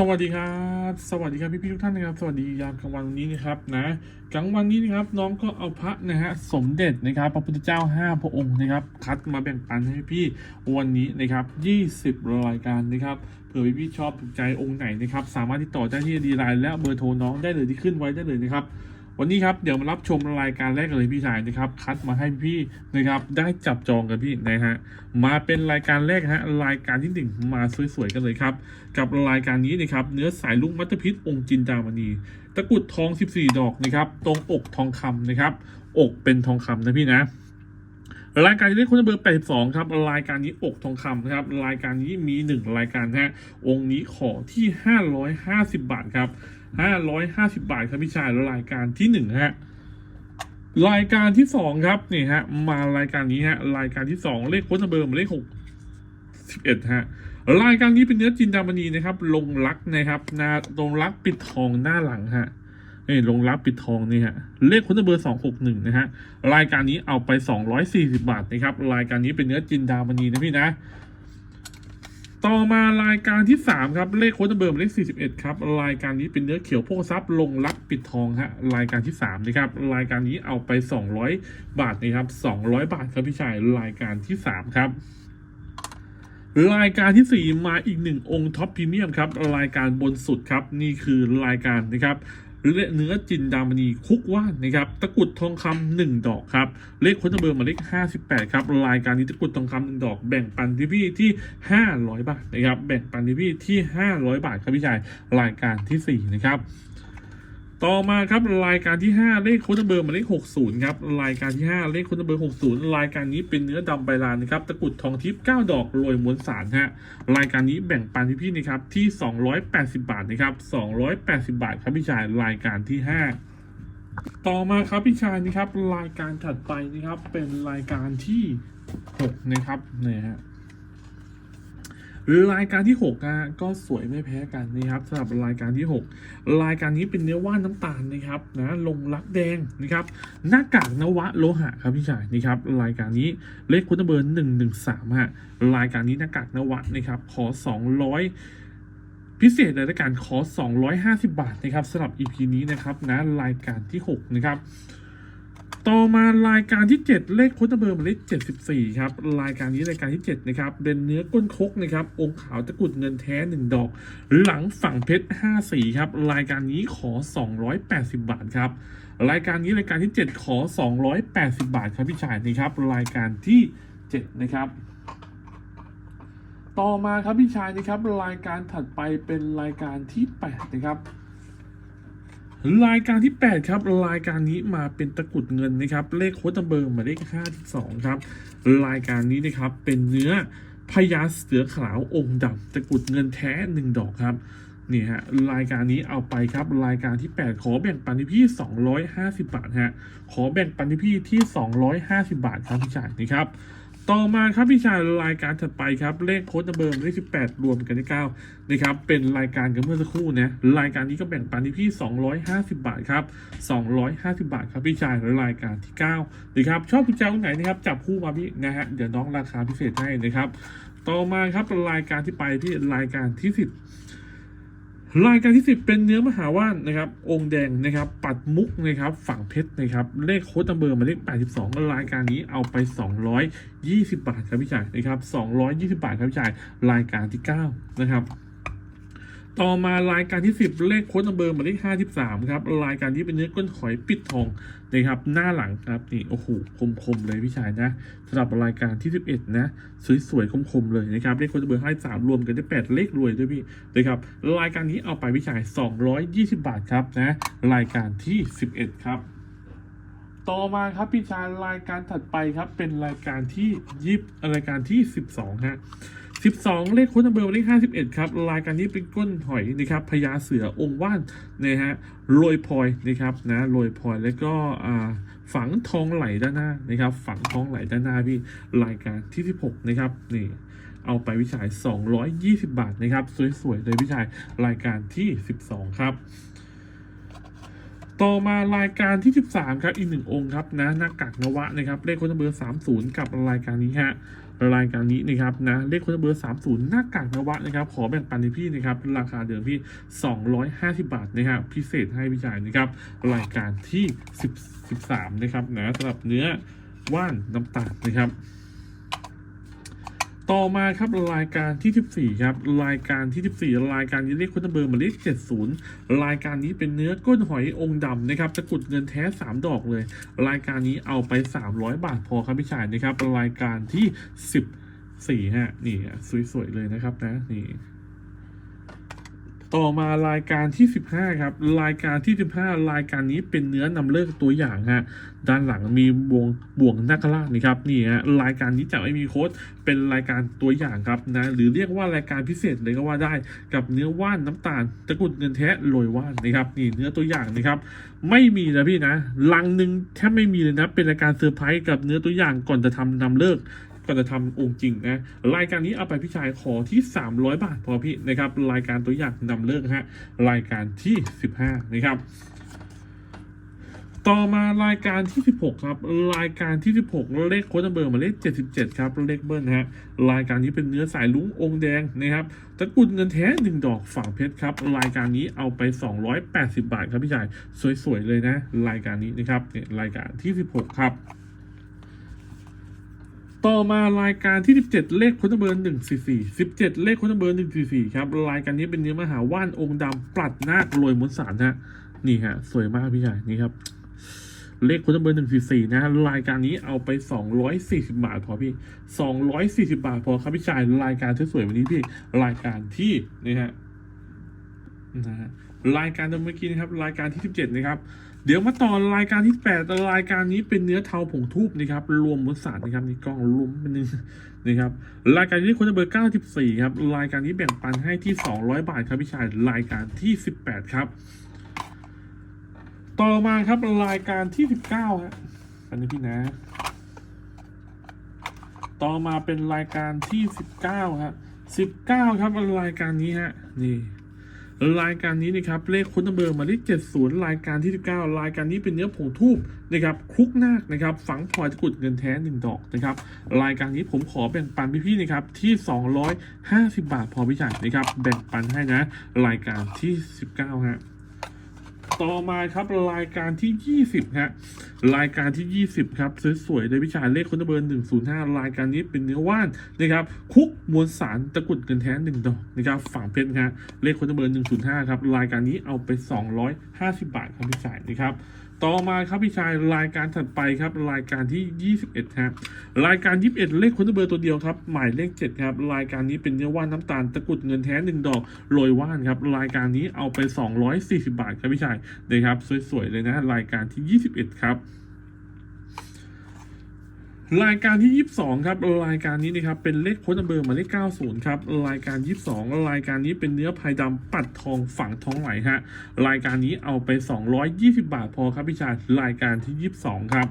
สวัสดีครับ สวัสดีครับพี่พี่ทุกท่านนะครับ สวัสดียามกลางวันวันนี้นะครับนะกลางวันนี้นะครับน้องก็เอาพระนะฮะสมเด็จนะครับ พระพุทธเจ้าห้าพระองค์นะครับ คัดมาแบ่งปันให้พี่วันนี้นะครับยี่สิบรายการนะครับเผื่อพี่พี่ชอบถูกใจองค์ไหนนะครับ สามารถติดต่อได้ที่ดีไลน์และเบอร์โทรน้องได้เลยที่ขึ้นไว้ได้เลยนะครับ วันนี้ครับเดี๋ยวมารับชมรายการแรกกันเลยพี่ชายนะครับ คัดมาให้พี่นะครับ ได้จับจองกันพี่นะฮะมาเป็นรายการแรกฮะรายการที่หนึ่งมาสวยๆกันเลยครับ กับรายการนี้นะครับ เนื้อสายลุงมัตตพิษองค์จินดามณีตะกุดทอง 14 ดอกนะครับ ตรงอกทองคำนะครับ อกเป็นทองคำนะพี่นะรายการนี้คุณเบอร์ 82 ครับ รายการนี้อกทองคำนะครับ รายการนี้มี 1 รายการฮะ องค์นี้ขอที่ 550 บาทครับ 550 บาทครับพี่ชายรายการที่1ฮะรายการที่2ครับนี่ฮะมารายการนี้ฮะรายการที่2เลขโค้ดเบอร์หมายเลข6 11ฮะรายการนี้เป็นเนื้อจินดามณีนะครับ ลงรักนะครับหนาลงรักปิดทองหน้าหลังฮะนี่ลงรักปิดทองนี่ฮะเลขคุณเบอร์สองหกหนึ่งนะฮะรายการนี้เอาไปสองร้อยสี่สิบาทนะครับรายการนี้เป็นเนื้อจินดามณีนะพี่นะ ต่อมารายการที่สามครับ เลขโค้ดเบอร์เลขสี่สิบเอ็ดครับ รายการนี้เป็นเนื้อเขียวโพกทรัพย์ลงรักปิดทองฮะรายการที่สามนะครับรายการนี้เอาไปสองร้อยบาทนะครับสองร้อยบาทครับพี่ชายรายการที่สามครับรายการที่ 4 มาอีกหนึ่งองค์ท็อปพรีเมียมครับ รายการบนสุดครับ นี่คือรายการนะครับ เนื้อจินดามณีคุกว่านนะครับตะกุดทองคำหนึ่งดอกครับเลขค้นเบอร์หมายเลข 58 ครับรายการนี้ตะกุดทองคำหนึ่งดอกแบ่งปันที่พี่ที่ 500 บาทนะครับแบ่งปันที่พี่ที่ 500 บาทครับพี่ชายรายการที่4นะครับ ต่อมาครับรายการที่ 5 เลขโค้ดเบอร์หมายเลข60 ครับ รายการที่ 5 เลขโค้ดเบอร์ 60 รายการนี้เป็นเนื้อดำใบลานนะครับตะกรุดทองทิพย์9ดอกโรยมวลสารฮะรายการนี้แบ่งปันที่พี่นะครับที่ 280 บาทนะครับ280 บาทครับพี่ชายรายการที่ 5 ต่อมาครับพี่ชายนะครับรายการถัดไปนะครับเป็นรายการที่ 6 นะครับเนี่ยฮะ รายการที่6นะก็สวยไม่แพ้กันนะครับสำหรับรายการที่ 6 รายการนี้เป็นเนื้อว่านน้ำตาลนะครับนะลงรักแดงนะครับหน้ากากนวะโลหะครับพี่ชายนี่ครับรายการนี้เลขคุณเบอร์หนึ่งหนึ่งสามฮะรายการนี้หน้ากากนวะนะครับขอสองร้อยพิเศษในรายการขอ 250 บาทนะครับสำหรับ EP นี้นะครับนะรายการที่ 6 นะครับ ต่อมารายการที่ 7 เลขโค้ดเบอร์หมายเลข74 ครับ รายการนี้รายการที่ 7 นะครับ เป็นเนื้อก้นคกนะครับ องค์ขาวตะกุดเงินแท้ 1 ดอก หลังฝั่งเพชร5สีครับ รายการนี้ขอ 280 บาทครับ รายการนี้รายการที่ 7 ขอ 280 บาทครับพี่ชายนะครับ รายการที่ 7 นะครับต่อมาครับพี่ชายนะครับรายการถัดไปเป็นรายการที่ 8 นะครับ รายการที่ 8 ครับ รายการนี้มาเป็นตะกรุดเงินนะครับ เลขโค้ดเบอร์หมายเลข52 ครับ รายการนี้นะครับเป็นเนื้อพญาเสือขาวองค์ดำตะกรุดเงินแท้ 1 ดอกครับนี่ฮะรายการนี้เอาไปครับรายการที่ 8 ขอแบ่งปันที่พี่ 250 บาทฮะขอแบ่งปันที่พี่ที่ 250 บาทครับพี่ชายนะครับ ต่อมาครับพี่ชายรายการถัดไปครับ เลขโค้ดเบอร์เลขสิบแปดรวมกันได้านะครับเป็นรายการกันเมื่อสักครู่นะรายการนี้ก็แบ่งปันที่พี่สองร้อยห้าสิบาทครับสองร้อยห้าสิบาทครับพี่ชายรายการที่เก้านะครับชอบพี่เจ้าตรงไหนนะครับจับคู่มาพี่นะฮะเดี๋ยวน้องราคาพิเศษให้นะครับ ต่อมาครับรายการที่ไปที่รายการที่สิบ รายการที่ 10 เป็นเนื้อมหาว่านนะครับ องค์แดงนะครับ ปัดมุกนะครับ ฝั่งเพชรนะครับ เลขโค้ดตัมเบอร์มาเลข 82 รายการนี้เอาไป 220 บาทครับพี่ชายนะครับ 220 บาทครับพี่ชาย รายการที่ 9 นะครับต่อมารายการที่ 10 เลขโค้ดนัมเบอร์หมายเลข53 ครับ รายการนี้เป็นเนื้อก้นหอยปิดทอง นะครับหน้าหลังครับนี่โอ้โหคมๆเลยพี่ชายนะสำหรับรายการที่ 11 นะสวยๆคมๆเลยนะครับเลขคนจะเบอร์53รวมกันได้ 8 เลขรวยด้วยพี่นะครับรายการนี้เอาไปพี่ชาย 220 บาทครับนะรายการที่ 11 ครับ ต่อมาครับพี่ชายรายการถัดไปครับ เป็นรายการที่ยิบรายการที่ 12ฮะ12 เลขคุณเบอร์เลข51 ครับ รายการนี้เป็นก้นหอยนะครับพญาเสือองค์ว่านนะฮะโรยพลอยนะครับนะโรยพลอยแล้วก็ฝังทองไหลด้านหน้านะครับ ฝังทองไหลด้านหน้าพี่รายการที่ 16 นะครับนี่เอาไปวิชาย 220 บาทนะครับ สวยๆเลยพี่ชายรายการที่ 12 ครับ ต่อมารายการที่ 13 ครับ อีกหนึ่งองค์ครับนะหน้ากากนวะนะครับเลขค้ดเบอร์ 30 กับรายการนี้ฮะรายการนี้นะครับนะเลขคนเบอร์ 30 หน้ากากนวะนะครับ ขอแบ่งปันให้พี่นะครับราคาเดิมพี่ 250 บาทนะครับพิเศษให้พี่ชายนะครับรายการที่10 13นะครับนะสำหรับเนื้อว่านน้ำตาลนะครับ ต่อมาครับรายการที่ 14 ครับ รายการที่ 14 รายการนี้เลขคุณเบอร์หมายเลข70 รายการนี้เป็นเนื้อก้นหอยองค์ดำนะครับตะกุดเงินแท้ 3 ดอกเลย รายการนี้เอาไป 300 บาทพอครับพี่ชายนะครับรายการที่14ฮะนี่ฮะสวยๆเลยนะครับนะนี่ ต่อมารายการที่ 15 ครับ รายการที่ 15 รายการนี้เป็นเนื้อนำเลิกตัวอย่างฮะด้านหลังมีบวงบ่วงนาครานี่ครับนี่ฮะรายการนี้จะไม่มีโค้ดเป็นรายการตัวอย่างครับนะหรือเรียกว่ารายการพิเศษเลยก็ว่าได้กับเนื้อว่านน้ำตาลตะกุดเงินแท้โรยว่านนะครับนี่เนื้อตัวอย่างนะครับไม่มีนะพี่นะลังหนึ่งแทบไม่มีเลยนะเป็นรายการเซอร์ไพรส์กับเนื้อตัวอย่างก่อนจะทำนำเลิก ก่อนจะทำองค์จริงนะรายการนี้เอาไปพี่ชายขอที่ 300 บาทพอพี่นะครับรายการตัวอย่างนำเลิกฮะรายการที่ 15 นะครับต่อมารายการที่ 16 ครับ รายการที่ 16 เลขโค้ดเบอร์หมายเลข 77 ครับ เลขเบิ้ลนะฮะรายการนี้เป็นเนื้อสายลุ้งองค์แดงนะครับตะกรุดเงินแท้ 1 ดอกฝั่งเพชรครับ รายการนี้เอาไป 280 บาทครับพี่ชาย สวยๆเลยนะ รายการนี้นะครับเนี่ยรายการที่ 16 ครับ ต่อมารายการที่ 17 เลขคนเบอร์144 17 เลขคนเบอร์144 ครับ รายการนี้เป็นเนื้อมหาว่านองค์ดำปลัดนาคโรยมนสารฮะนี่ฮะ สวยมากพี่ชายนี่ครับ เลขคนเบอร์144 นะฮะรายการนี้เอาไป 240 บาทพอพี่ 240 บาทพอครับพี่ชายรายการที่สวยวันนี้พี่รายการที่นี่ฮะนะฮะรายการเมื่อกี้นะครับรายการที่ 17 นะครับ เดี๋ยวมาต่อรายการที่8รายการนี้เป็นเนื้อเทาผงทูบนะครับ รวมมวลสารนะครับในกล้องรวมเป็นหนึงนะครับ รายการนี้คนเบอร์94ครับ รายการนี้แบ่งปันให้ที่200บาทครับพี่ชายรายการที่18ครับ ต่อมาครับรายการที่19ฮะอันนี้พี่นะ ต่อมาเป็นรายการที่19ฮะ19ครับรายการนี้ฮะนี่ รายการนี้นะครับเลขคุณเบอร์มาที่70 รายการที่ 19 รายการนี้เป็นเนื้อผงทูบนะครับคลุกนาคนะครับฝังพลอยตะกุดเงินแท้หนึ่งดอกนะครับรายการนี้ผมขอแบ่งปันพี่ๆนะครับที่ 250 บาทพอพี่จ่ายนะครับแบ่งปันให้นะ รายการที่ 19ฮะ ต่อมาครับรายการที่ 20ฮะรายการที่ 20 ครับสวยๆเลยพิชาเลขคนเบอร์105 รายการนี้เป็นเนื้อว่านนะครับคุกมวลสารตะกุดเงินแท้หนึ่งดอกนะครับฝั่งเพชรฮะเลขคนเบอร์105 ครับ รายการนี้เอาไป 250 บาทครับพี่ชายนะครับ ต่อมาครับพี่ชายรายการถัดไปครับ รายการที่ 21ครับรายการ 21 เลขคนเบอร์ตัวเดียวครับ หมายเลข 7 ครับ รายการนี้เป็นเนื้อว่านน้ำตาลตะกรุดเงินแท้หนึ่งดอกโรยว่านครับ รายการนี้เอาไป 240 บาทครับพี่ชายนะครับสวยๆเลยนะ รายการที่ 21 ครับ รายการที่ 22 ครับ รายการนี้นะครับเป็นเลขโค้ดเบอร์หมายเลข 90 ครับรายการ 22 รายการนี้เป็นเนื้อพายดำปัดทองฝังทองไหลฮะรายการนี้เอาไป 220 บาทพอครับพี่ชายรายการที่ 22 ครับ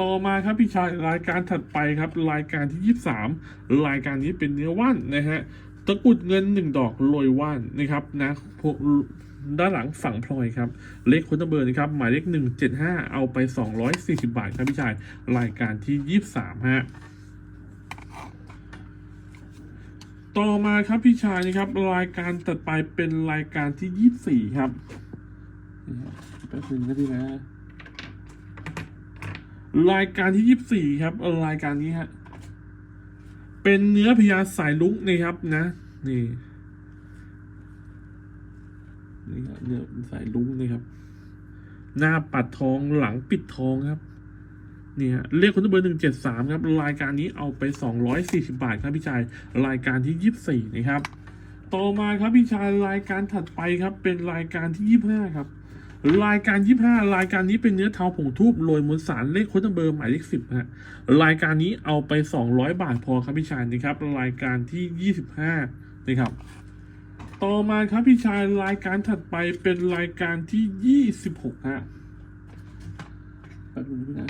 ต่อมาครับพี่ชายรายการถัดไปครับ รายการที่ 23 รายการนี้เป็นเนื้อว่านนะฮะตะกุดเงิน 1 ดอกโรยว่านนะครับนะพวก ด้านหลังฝั่งพลอยครับ เลขคนเบอร์นะครับ หมายเลข175 เอาไป 240 บาทครับพี่ชาย รายการที่ 23 ฮะ ต่อมาครับพี่ชายนะครับ รายการตัดไปเป็นรายการที่ 24 ครับนี่ฮะแป๊บนึงนะพี่นะ รายการที่ 24 ครับ รายการนี้ฮะ เป็นเนื้อพญาสายลุงนะครับนะ นี่ นี่ครับเนื้อสายลุ้งนะครับ หน้าปัดทองหลังปิดทองครับนี่ฮะเลขคนเบอร์หนึ่งเจ็ดสามครับ รายการนี้เอาไปสองร้อยสี่สิบาทครับพี่ชาย รายการที่ยี่สิบสี่นะครับ ต่อมาครับพี่ชายรายการถัดไปครับ เป็นรายการที่ยี่ห้าครับ รายการยี่ห้ารายการนี้เป็นเนื้อเทาผงทูบโรยมวลสารเลขโค้ดเบอร์หมายเลขสิบฮะรายการนี้เอาไปสองร้อยบาทพอครับพี่ชายนะครับ รายการที่ยี่สิบห้านะครับ ต่อมาครับพี่ชายรายการถัดไปเป็นรายการที่ยี่สิบหกฮะแป๊บนึงนะ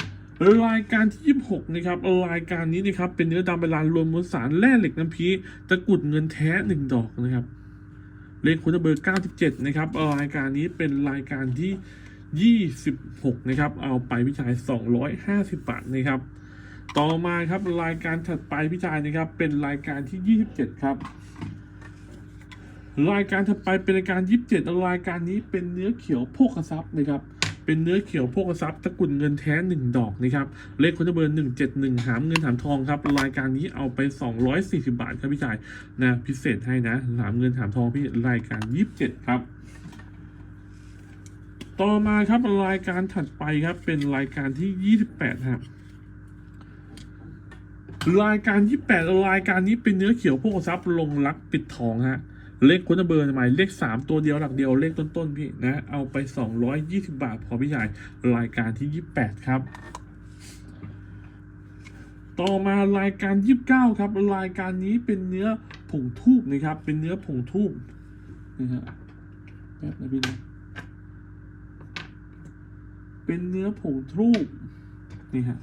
รายการที่ยี่สิบหกนะครับ รายการนี้นะครับ เป็นเนื้อดำเบลานรวมมวลสารแร่เหล็กน้ำพีตะกุดเงินแท้หนึ่งดอกนะครับ เลขคุณเบอร์ 97 นะครับ รายการนี้เป็นรายการที่ 26 นะครับ เอาไปพี่ชาย 250 บาทนะครับ ต่อมาครับรายการถัดไปพี่ชายนะครับ เป็นรายการที่ 27 ครับ รายการถัดไปเป็นรายการ27รายการนี้เป็นเนื้อเขียวโภคทรัพย์นะครับเป็นเนื้อเขียวโภคทรัพย์ตะกรุดเงินแท้หนึ่งดอกนะครับเลขคนเบอร์หนึ่งเจ็ดหนึ่งหามเงินหามทองครับรายการนี้เอาไป240บาทครับพี่ชายนะพิเศษให้นะหามเงินหามทองพี่รายการ27ครับต่อมาครับรายการถัดไปครับเป็นรายการที่ 28ครับรายการ 28 รายการนี้เป็นเนื้อเขียวโภคทรัพย์ลงรักปิดทองฮะ เลขคุณเบอร์หมายเลข 3 ตัวเดียวหลักเดียวเลขต้นๆพี่นะ เอาไป 220 บาทพอพี่ใหญ่รายการที่ 28 ครับ ต่อมารายการ 29 ครับ รายการนี้เป็นเนื้อผงทูบนะครับ เป็นเนื้อผงทูบนี่ฮะแป๊บนะพี่นะเป็นเนื้อผงทูบนี่ฮะ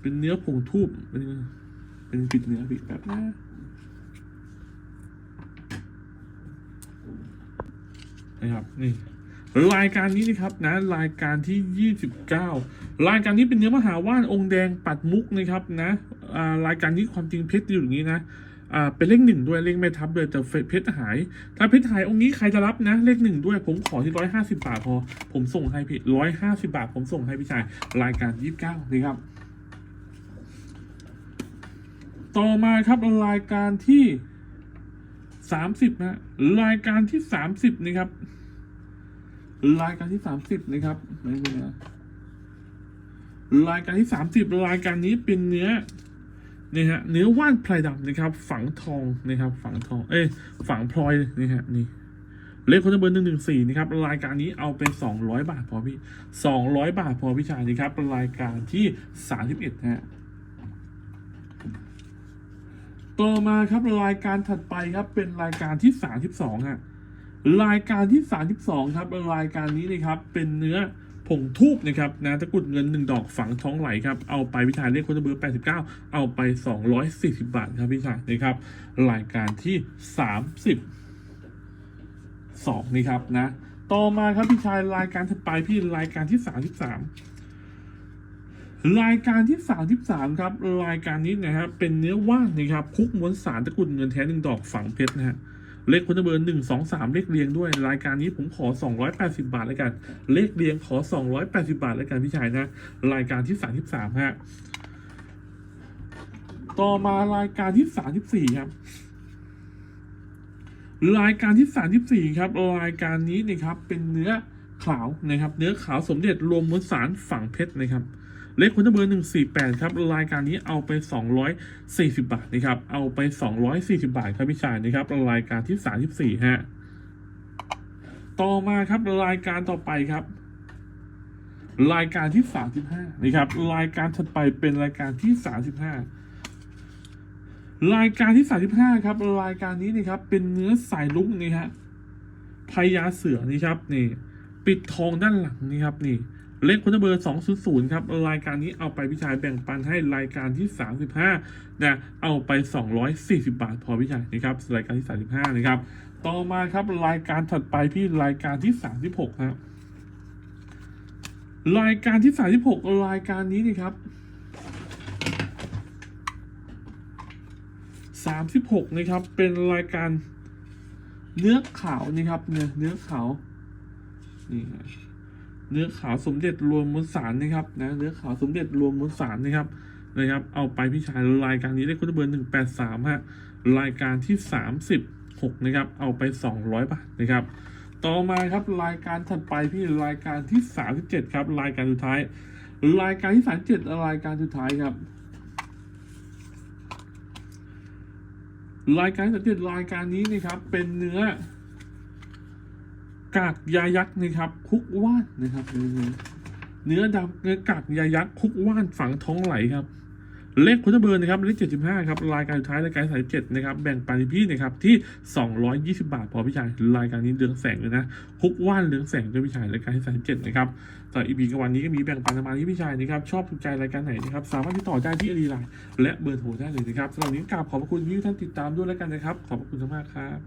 เป็นเนื้อผงทูบเป็นเป็นปิดเนื้อปิดแบบนะ นะครับนี่รายการนี้นะครับนะรายการที่ 29 รายการนี้เป็นเนื้อมหาว่านองค์แดงปัดมุกนะครับนะรายการนี้ความจริงเพชรอยู่อย่างนี้นะอ่าเป็นเลขหนึ่งด้วยเลขไม่ทับเลยแต่เพชรหาย ถ้าเพชรหายองค์นี้ใครจะรับนะ เลขหนึ่งด้วยผมขอที่ร้อยห้าสิบาทพอ ผมส่งให้พี่ร้อยห้าสิบาท ผมส่งให้พี่ชายรายการยี่สิบเก้านะครับ ต่อมาครับรายการที่ สามสิบนะรายการที่สามสิบนะครับ รายการที่สามสิบนะครับไม่เป็นไรรายการที่สามสิบรายการนี้เป็นเนื้อนี่ฮะเนื้อว่านไพรดำนะครับ ฝังทองนะครับ ฝังทอง เอ้ยฝังพลอยนี่ฮะนี่เลขคนเบอร์หนึ่งหนึ่งสี่นะครับรายการนี้เอาเป็นสองร้อยบาทพอพี่สองร้อยบาทพอพี่ชายนะครับรายการที่สามสิบเอ็ดนะฮะ ต่อมาครับรายการถัดไปครับเป็นรายการที่ 32ฮะรายการที่ 32 ครับรายการนี้นะครับเป็นเนื้อผงทูบนะครับนะตะกุดเงินหนึ่งดอกฝังท้องไหลครับเอาไปพิชายเลขคนเบอร์ 89 เอาไป 240 บาทครับพี่ชายนะครับรายการที่ 30สองนี่ครับนะต่อมาครับพี่ชายรายการถัดไปพี่รายการที่ 33 รายการที่ 33 ครับ รายการนี้นะครับ เป็นเนื้อว่านนะครับคุกม้วนสารตะกรุดเงินแท้หนึ่งดอกฝังเพชรนะฮะเลขคุณเบอร์หนึ่งสองสามเลขเรียงด้วย รายการนี้ผมขอ 280 บาทแล้วกัน เลขเรียงขอ 280 บาทแล้วกันพี่ชายนะ รายการที่ 33ฮะต่อมารายการที่ 34 ครับรายการที่ 34 ครับรายการนี้นะครับเป็นเนื้อขาวนะครับ เนื้อขาวสมเด็จรวมมวลสารฝังเพชรนะครับ เลขคุณเบอร์หนึ่งสี่แปดครับรายการนี้เอาไปสองร้อยสี่สิบาทนะครับเอาไปสองร้อยสี่สิบาทครับพี่ชายนะครับรายการที่สามสิบสี่ฮะต่อมาครับรายการต่อไปครับ รายการที่สามสิบห้านะครับ รายการถัดไปเป็นรายการที่สามสิบห้ารายการที่สามสิบห้าครับ รายการนี้นะครับ เป็นเนื้อสายลุกนี่ฮะพญาเสือนี่ครับนี่ ปิดทองด้านหลังนี่ครับนี่ เลขคุณเบอร์200ครับ รายการนี้เอาไปพี่ชายแบ่งปันให้รายการที่ 35นะเอาไป 240 บาทพอพี่ชายนะครับรายการที่ 35 นะครับ ต่อมาครับรายการถัดไปพี่รายการที่ 36ครับรายการที่ 36 รายการนี้นี่ครับ36นะครับ เป็นรายการเนื้อขาวนี่ครับเนื้อเนื้อขาวนี่ไง เนื้อขาวสมเด็จรวมมวลสารนะครับนะเนื้อขาวสมเด็จรวมมวลสารนะครับนะครับ เอาไปพี่ชายรายการนี้ได้คุณเบอร์หนึ่งแปดสามฮะรายการที่สามสิบหกนะครับ เอาไปสองร้อยบาทนะครับ ต่อมาครับรายการถัดไปพี่รายการที่สามสิบเจ็ดครับ รายการสุดท้าย รายการที่สามเจ็ดรายการสุดท้ายครับรายการสามเจ็ดรายการนี้นะครับเป็นเนื้อ กากยายักษ์นะครับคุกว่านนะครับเนื้อดำเนื้อกากยายักษ์คุกว่านฝังท้องไหลครับเลขคุณเบอร์นะครับเลขเจ็ดสิบห้าครับรายการสุดท้ายรายการสายเจ็ดนะครับแบ่งปันพี่นะครับที่สองร้อยยี่สิบาทพอพี่ชายรายการนี้เรืองแสงเลยนะคุกว่านเรืองแสงด้วยพี่ชายรายการสายเจ็ดนะครับต่ออีพีกับวันนี้ก็มีแบ่งปันประมาณที่พี่ชายนะครับชอบถูกใจรายการไหนนะครับสามารถติดต่อได้ที่อดีไลน์และเบอร์โทรได้เลยนะครับสำหรับนี้กราบขอบพระคุณที่ท่านติดตามด้วยแล้วกันนะครับขอบพระคุณมากครับ